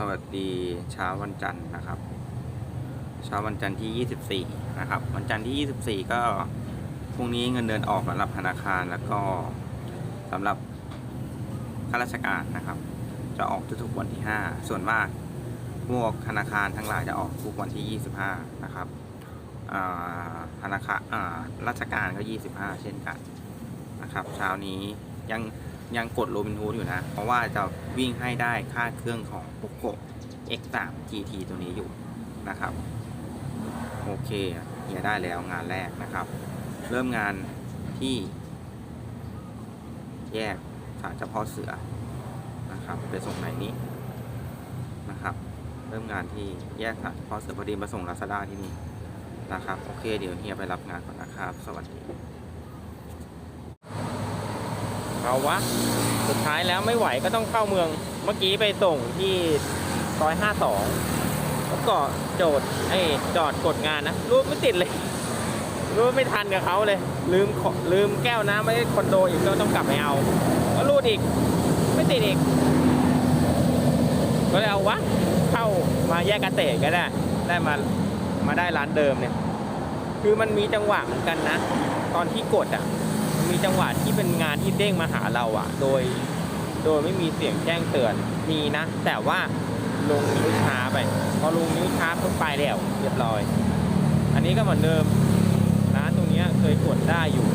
สวัสดีเช้าวันจันทร์นะครับเช้าวันจันทร์ที่ 24 นะครับ วันจันทร์ที่ 24 ก็พรุ่งนี้เงินเดือนออกสำหรับธนาคารแล้วก็สำหรับข้าราชการนะครับ จะออกทุกๆวันที่ 5 ส่วนมากพวกธนาคารทั้งหลายจะออกทุกวันที่ 25 นะครับธนาคารอ่าราชการก็ 25 เช่นกันนะครับ เช้านี้ยัง ยังกดโรบินฮูดอยู่นะ เพราะว่าจะวิ่งให้ได้ค่าเครื่องของ POCO X3 GT ตัวนี้อยู่นะครับ โอเคเฮียได้แล้วงานแรกนะครับ เริ่มงานที่ แยกสารเจ้าพ่อเสือนะครับไปส่งไหนนี้นะครับ เริ่มงานที่แยกสารเจ้าพ่อเสือพอดีมาส่งลาซาด้าที่นี่นะครับ โอเค เดี๋ยวเฮียไปรับงานก่อนนะครับ สวัสดี เอาวะ สุดท้ายแล้วไม่ไหวก็ต้องเข้าเมือง เมื่อกี้ไปส่งที่ซอยห้าสองแล้วก็โจทย์ไอ้จอดกดงานนะ รูปไม่ติดเลย รูปไม่ทันกับเขาเลย ลืมลืมแก้วน้ำไว้คอนโดอีกก็ต้องกลับไปเอา ก็รูดอีก ไม่ติดอีก ก็เลยเอาวะ เข้ามาแยกกระเตะก็ได้ ได้มา มาได้ร้านเดิมเนี่ย คือมันมีจังหวะเหมือนกันนะ ตอนที่กดอะ มีจังหวะที่เป็นงานที่เด้งมาหาเราอะโดย โดยไม่มีเสียงแจ้งเตือน มีนะ แต่ว่าลงนิ้วช้าไป พอลงนิ้วช้าปุ๊บไปแล้วเรียบร้อย อันนี้ก็เหมือนเดิม ร้านตรงนี้เคยกดได้อยู่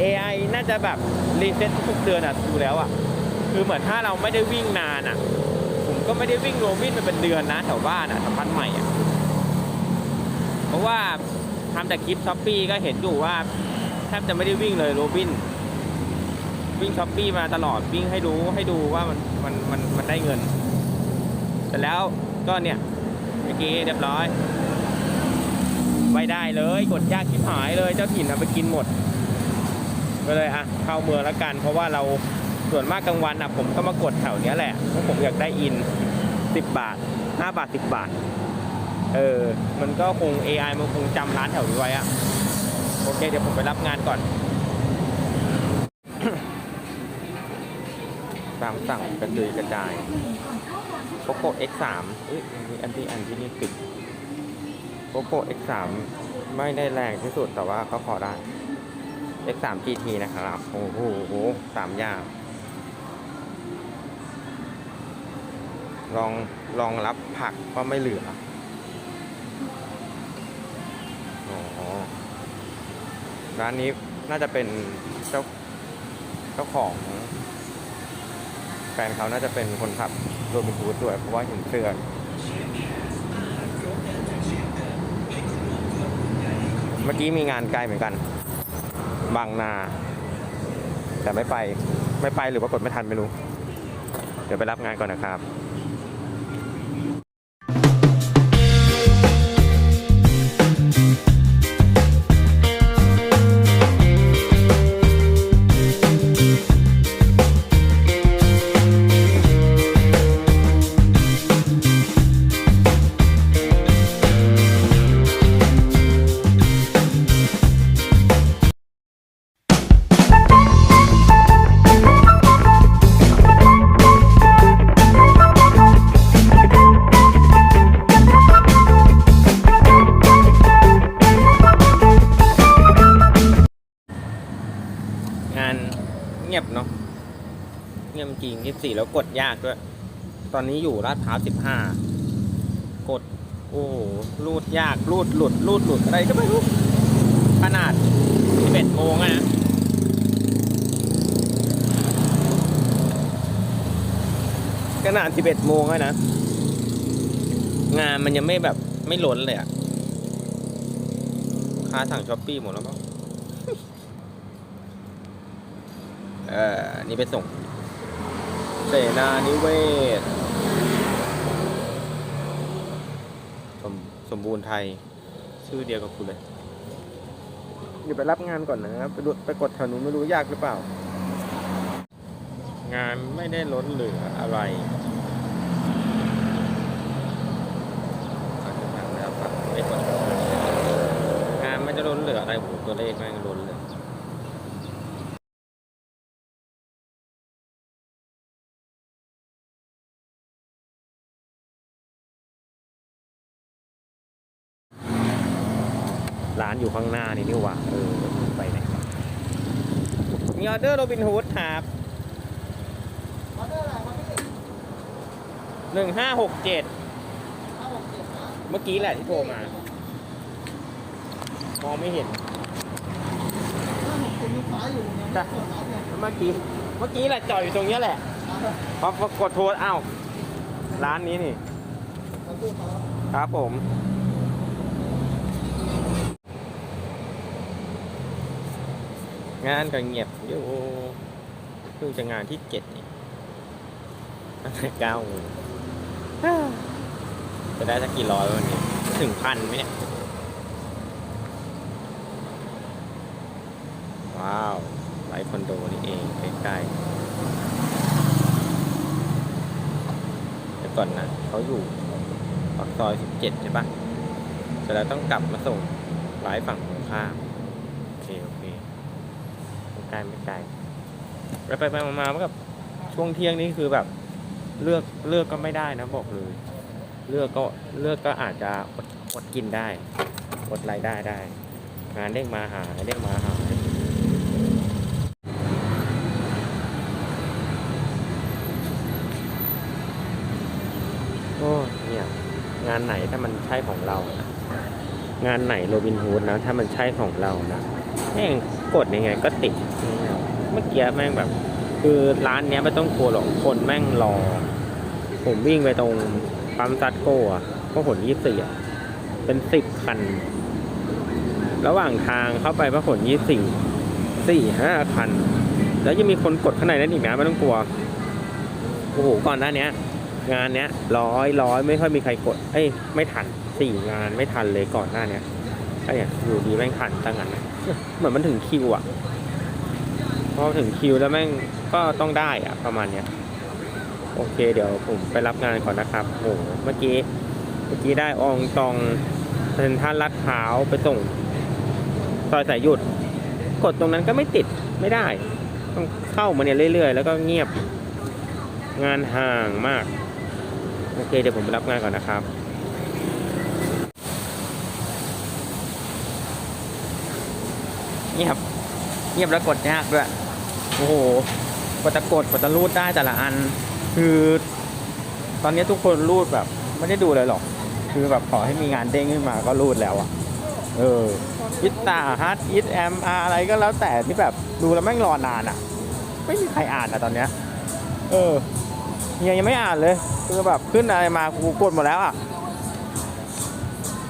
AI น่าจะแบบรีเซ็ตทุกเดือนอะดูแล้วอะคือเหมือนถ้าเราไม่ได้วิ่งนานอะผมก็ไม่ได้วิ่งโรวิ่งมาเป็นเดือนนะแถวบ้านอะแถวบ้านใหม่อะเพราะว่าทำแต่คลิปช้อปปี้ก็เห็นอยู่ว่า บจะไม่ได้วิ่งเลยโรบิน วิ่งช้อปปี้มาตลอดวิ่งให้รู้ให้ดูว่ามันมันมันมันได้เงิน แต่แล้วก็เนี่ยเมื่อกี้เรียบร้อยไม่ได้เลยกดยากชิบหายเลยเจ้าถิ่นเอาไปกินหมด ก็เลยอะเข้าเมืองแล้วกัน เพราะว่าเราส่วนมากกลางวันอะผมก็มากดแถวเนี้ยแหละเพราะผมอยากได้อิน 10 บาท 5 บาท 10 บาท เออ มันก็คง AI มันคงจำร้านแถวนี้ไว้อะ โอเค เดี๋ยวผมไปรับงานก่อนตามสั่งกระจุยกระจายโ o โ o X3 เอ้ยมีอันที่อันที่นี่ติดโ o โ o X3 ไม่ได้แรงที่สุดแต่ว่าก็พอได้ X3 GT นะครับ โอ้โหสามอย่าง ลองลองรับผักก็ไม่เหลือ ร้านนี้น่าจะเป็นเจ้าเจ้าของ แฟนเขาน่าจะเป็นคนขับโรบินฮูดด้วย เพราะว่าเห็นเสื้อเมื่อกี้มีงานไกลเหมือนกัน บางนา แต่ไม่ไปไม่ไปหรือว่ากดไม่ทันไม่รู้ เดี๋ยวไปรับงานก่อนนะครับ ริงยี่สี่แล้วกดยากด้วย ตอนนี้อยู่ลาดพร้าวสิบห้ากด โอ้โหรูดยากรูดหลุดรูดหลุดอะไรก็ไม่รู้ขนาดสิบเอ็ดโมงอะนะขนาดสิบเอ็ดโมงอะนะ งานมันยังไม่แบบไม่ล้นเลยอะค่าสั่งช้อปปี้หมดแล้วมั้งเออนี่ไปส่ง นานิเวศ สมสมบูรณ์ไทย ชื่อเดียวกับคุณเลยเดี๋ยวไปรับงานก่อนนะครับไปดูไปกดแถวนู้นไม่รู้ยากหรือเปล่า งานไม่ได้ล้นเหลืออะไรอาจจะสั่งแล้วครับไม่กดงานไม่ได้ล้นเหลืออะไรผมตัวเลขแม่งล้นเลย อยู่ข้างหน้านี่นี่หว่าเออไปไหนวะมีออเดอร์โรบินฮูดครับออเดอร์อะไรครับพี่หนึ่งห้าหกเจ็ดห้าหกเจ็ดนะเมื่อกี้แหละที่โทรมามองไม่เห็นห้าหกเจ็ดมีฟ้าอยู่เนี่ยจ้ะส่วนร้านเนี่ยเมื่อกี้เมื่อกี้แหละจอดอยู่ตรงเนี้ยแหละพอพอกดโทรอ้าวร้านนี้นี่แล้วตู้เขาครับผม งานก็เงียบอยู่เพิ่งจะงานที่เจ็ดนี่งแต่เก้าจะได้สักกี่ร้อยวันนี้ถึงพันไหมเนี่ย ว้าวไลท์คอนโดนี่เองใกล้ๆเดี๋ยวก่อนนะเขาอยู่ปากซอยสิบเจ็ดใช่ปะเสร็จแล้วต้องกลับมาส่งไลท์ฝั่งตรงข้าม โอเค โอเค กลไม่ไกลไปไปไปมามาๆมันกับช่วงเที่ยงนี่คือแบบ เลือกเลือกก็ไม่ได้นะบอกเลย เลือกก็เลือกก็อาจจะอดอดกินได้อดรายได้ได้ งานเด้งมาหาเด้งมาหาโอ้เนี่ย งานไหนถ้ามันใช่ของเรานะงานไหนโรบินฮูดนะ ถ้ามันใช่ของเรานะแม่ง กดยังไงก็ติดเมื่อกี้แม่งแบบ คือร้านเนี้ยไม่ต้องกลัวหรอกคนแม่งรอ ผมวิ่งไปตรงปั๊มซัดโก้อะพหลยี่สี่อะเป็นสิบคัน ระหว่างทางเข้าไปพหลยี่สี่สี่ห้าคัน แล้วยังมีคนกดข้างในนั้นอีกนะไม่ต้องกลัวโอ้โหก่อนหน้านี้งานเนี้ยร้อยร้อยไม่ค่อยมีใครกด เอ้ยไม่ทันสี่งานไม่ทันเลยก่อนหน้าเนี้ย ไอ้เนี่ยอยู่ดีแม่งทันตั้งนั้นเหมือนมันถึงคิวอะพอถึงคิวแล้วแม่งก็ต้องได้อะประมาณเนี้ยโอเค เดี๋ยวผมไปรับงานก่อนนะครับโอ้หเมื่อกี้เมื่อกี้ได้อองตองเซ็นทรัลลาดพร้าวไปส่งซอยสายหยุด กดตรงนั้นก็ไม่ติดไม่ได้ ต้องเข้ามาเนี่ยเรื่อยๆ แล้วก็เงียบงานห่างมาก โอเค เดี๋ยวผมไปรับงานก่อนนะครับ เงียบ เงียบแล้วกดยากด้วย โอ้โหกว่าจะกดกว่าจะรูดได้แต่ละอัน คือ ตอนนี้ทุกคนรูดแบบ ไม่ได้ดูเลยหรอก คือแบบขอให้มีงานเด้งขึ้นมาก็รูดแล้วอะเอออิตาฮัทอิตแอมอะไรก็แล้วแต่ที่แบบดูแล้วแม่งรอนานอะไม่มีใครอ่านอะตอนเนี้ย เออเฮียยังไม่อ่านเลย คือแบบขึ้นอะไรมากูกดหมดแล้วอะ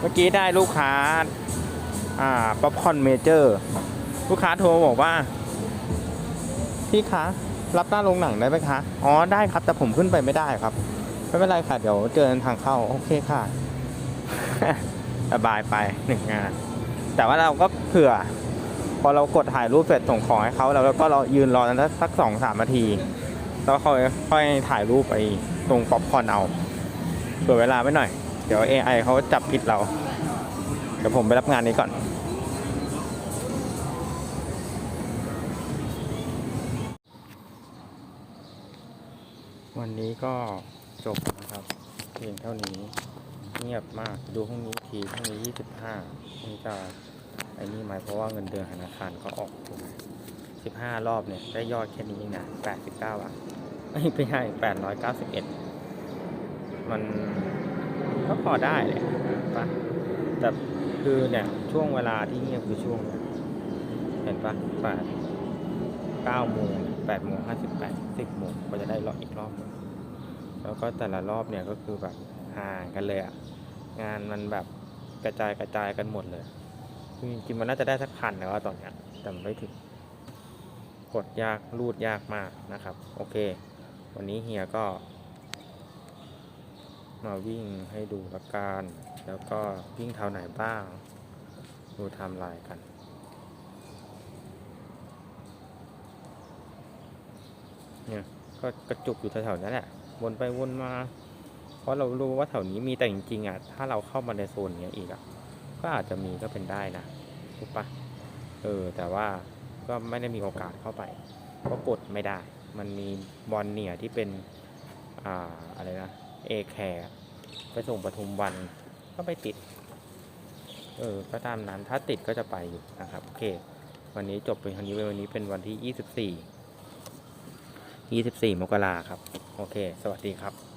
เมื่อกี้ได้ลูกค้า อ่า ป๊อปคอนเมเจอร์ ลูกค้าโทรบอกว่า พี่คะ รับหน้าโรงหนังได้ไหมคะ อ๋อได้ครับ แต่ผมขึ้นไปไม่ได้ครับ ไม่เป็นไรค่ะ เดี๋ยวเจอกันทางเข้า โอเคค่ะ สบายไปหนึ่งงาน แต่ว่าเราก็เผื่อ พอเรากดถ่ายรูปเสร็จส่งของให้เขาแล้วก็เรายืนรอนั้นสักสองสามนาที แล้วค่อยค่อยถ่ายรูปไปตรงป๊อปคอนเอาเผื่อเวลาไว้หน่อย เดี๋ยว AI เขาจับผิดเรา เดี๋ยวผมไปรับงานนี้ก่อน วันนี้ก็จบนะครับเพียงเท่านี้เงียบมากดูพรุ่งนี้ทีพรุ่งนี้ยี่สิบห้านี่จะไอ้นี่ไหมเพราะว่าเงินเดือนธนาคารเขาออกถูกไหมสิบห้ารอบเนี่ยได้ยอดแค่นี้เองนะแปดสิบเก้าอะไม่ไม่ใช่แปดร้อยเก้าสิบเอ็ดมันก็พอได้แหละปะแต่คือเนี่ยช่วงเวลาที่เงียบคือช่วง เห็นปะแปดเก้าโมงแปดโมงห้าสิบแปดสิบโมงก็จะได้รอบอีกรอบนึง แล้วก็แต่ละรอบเนี่ยก็คือแบบห่างกันเลยอะงานมันแบบกระจายกระจายกันหมดเลยจริงๆมันน่าจะได้สักพันแล้วอะตอนเนี้ยแต่ไม่ถึงกดยากรูดยากมากนะครับ โอเค วันนี้เฮียก็ มาวิ่งให้ดูละกันแล้วก็วิ่งแถวไหนบ้าง ดูไทม์ไลน์กันเนี่ยก็กระจุกอยู่แถวๆนั้นแหละ วนไปวนมา เพราะเรารู้ว่าแถวนี้มีแต่จริงๆอะถ้าเราเข้ามาในโซนนี้อีกอะก็อาจจะมีก็เป็นได้นะถูกปะเออแต่ว่าก็ไม่ได้มีโอกาสเข้าไปเพราะกดไม่ได้ มันมีบอลเนี่ยที่เป็นอ่าอะไรนะเอแคร์ไปส่งปทุมวันก็ไปติด เออก็ตามนั้นถ้าติดก็จะไปอยู่นะครับ โอเค วันนี้จบเป็นคันนี้เป็นวันนี้เป็นวันที่ 24 24 มกราครับ โอเค สวัสดีครับ